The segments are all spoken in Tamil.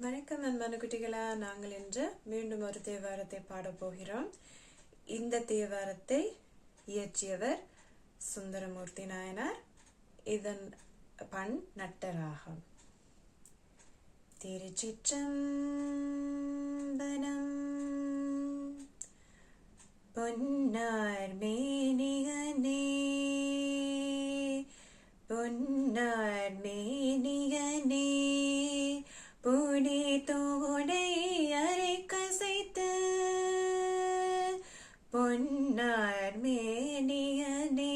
வணக்கம் அன்பான குட்டிகளா நாங்கள் இன்று மீண்டும் ஒரு தேவாரத்தை பாடப்போகிறோம் இந்த தேவாரத்தை இயற்றியவர் சுந்தரமூர்த்தி நாயனார். இதன் பண் நட்டராகம். திருச்சிற்றம்பலம் பொன்னார் மேனிகனே பொன்னார் மேனியனே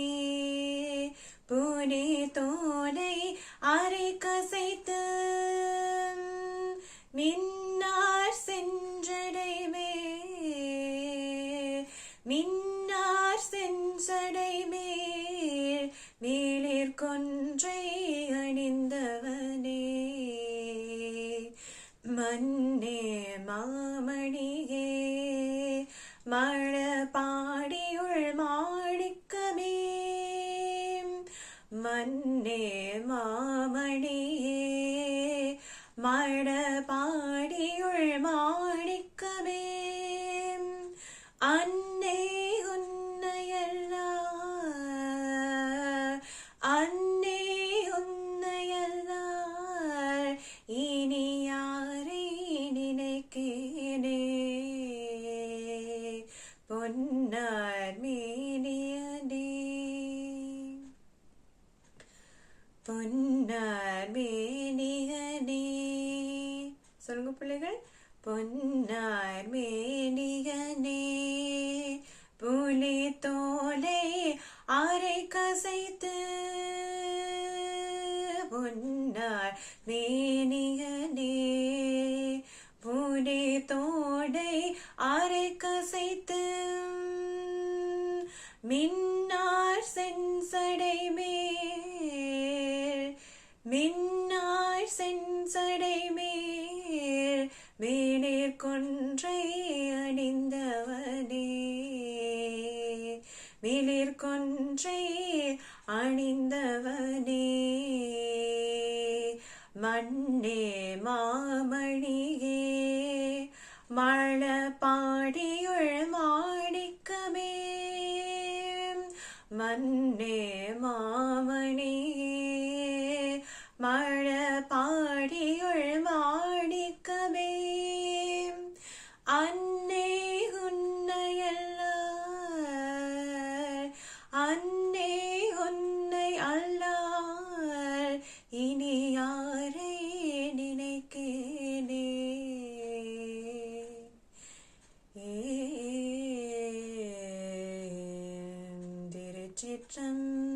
புனி தோலை அரை கசைத்து மின்னார் சென்றடைமே மின்னார் செஞ்சடை மேல் மேலிற் கொன்றை அணிந்தவனே மன்னே மாமணி மழ பாடியுள் மாணிக்கமே. மன்னே மாமணியே. மழ பாடியுள் மாணிக்கமே. அன்னே பொன்னார் மேனியடி பொன்னார் மேனியனே. சொல்லுங்க பிள்ளைகள். பொன்னார் மேனியனே. புலி தோலை அரை கசைத்து. பொன்னார் மேனியனே. புலி தோடை அரை கசைத்து மின்னார் செஞ்சடை மேல் மின்னார் செஞ்சடை மேல் மேலேற் கொன்றை அணிந்தவனே. மேலேற் கொன்றை அணிந்தவனே. மண்ணே மாமணி வாழ பாடியுள் மாணிக்கமே மன்னே மாமணி மழ பாடியுள் மாணிக்கமே அன்னே உன்னையல்ல அன்னே உன்னை அல்லார் இனி chitam